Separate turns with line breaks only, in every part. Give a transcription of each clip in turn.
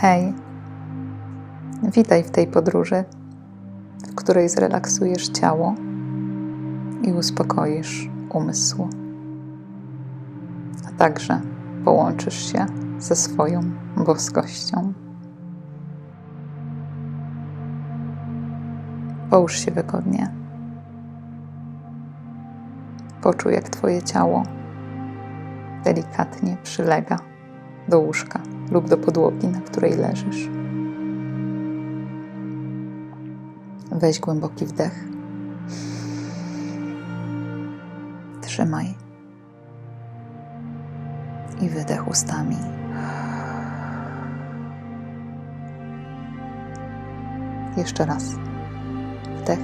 Hej, witaj w tej podróży, w której zrelaksujesz ciało i uspokoisz umysł, a także połączysz się ze swoją boskością. Połóż się wygodnie. Poczuj, jak Twoje ciało delikatnie przylega do łóżka lub do podłogi, na której leżysz. Weź głęboki wdech. Trzymaj. I wydech ustami. Jeszcze raz. Wdech.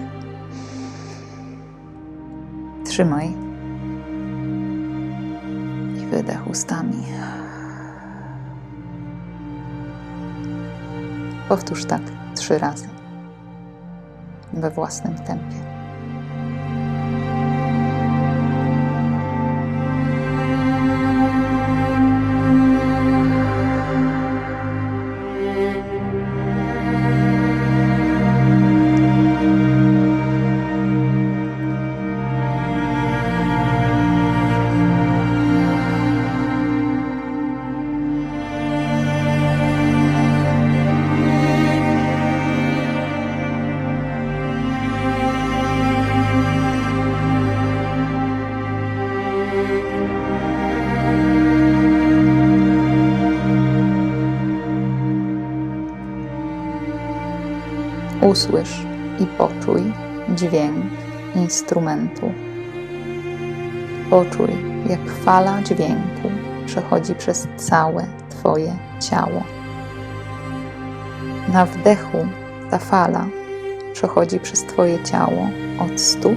Trzymaj. I wydech ustami. Powtórz tak trzy razy we własnym tempie. Usłysz i poczuj dźwięk instrumentu. Poczuj, jak fala dźwięku przechodzi przez całe Twoje ciało. Na wdechu ta fala przechodzi przez Twoje ciało od stóp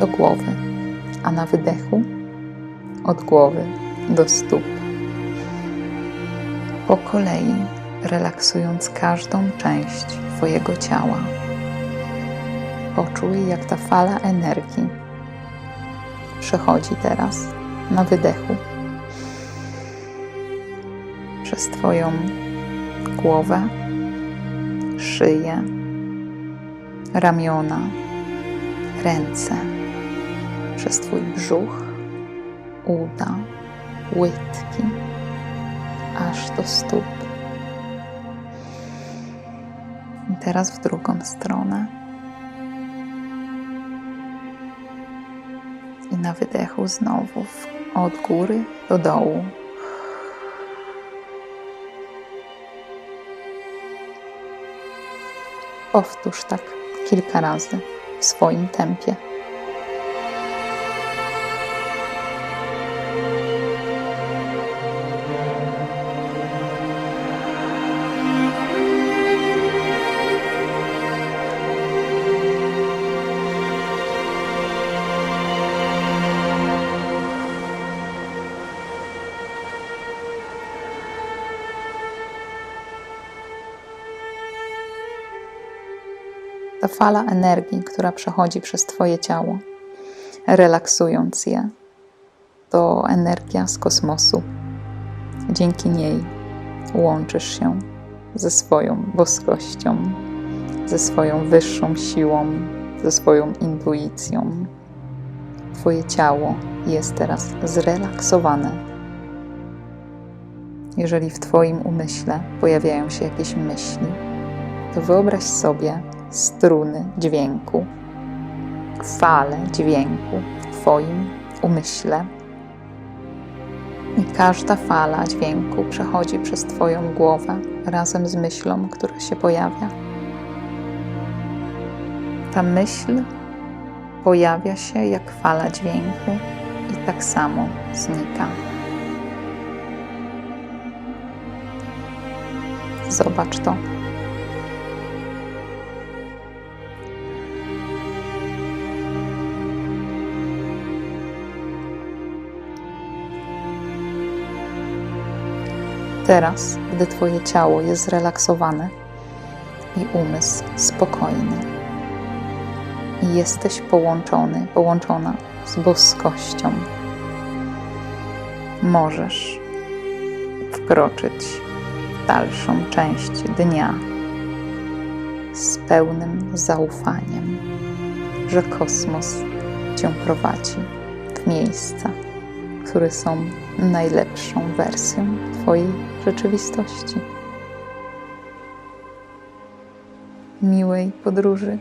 do głowy, a na wydechu od głowy do stóp. Po kolei relaksując każdą część Twojego ciała. Poczuj, jak ta fala energii przechodzi teraz na wydechu przez Twoją głowę, szyję, ramiona, ręce, przez Twój brzuch, uda, łydki, aż do stóp. Teraz w drugą stronę. I na wydechu znowu od góry do dołu. Powtórz tak kilka razy w swoim tempie. Ta fala energii, która przechodzi przez Twoje ciało, relaksując je, to energia z kosmosu. Dzięki niej łączysz się ze swoją boskością, ze swoją wyższą siłą, ze swoją intuicją. Twoje ciało jest teraz zrelaksowane. Jeżeli w Twoim umyśle pojawiają się jakieś myśli, to wyobraź sobie, struny dźwięku, fale dźwięku w Twoim umyśle. I każda fala dźwięku przechodzi przez Twoją głowę razem z myślą, która się pojawia. Ta myśl pojawia się jak fala dźwięku i tak samo znika. Zobacz to. Teraz, gdy Twoje ciało jest zrelaksowane i umysł spokojny, i jesteś połączony, połączona z boskością, możesz wkroczyć dalszą część dnia z pełnym zaufaniem, że kosmos Cię prowadzi w miejsca, które są najlepszą wersją Twojej rzeczywistości. Miłej podróży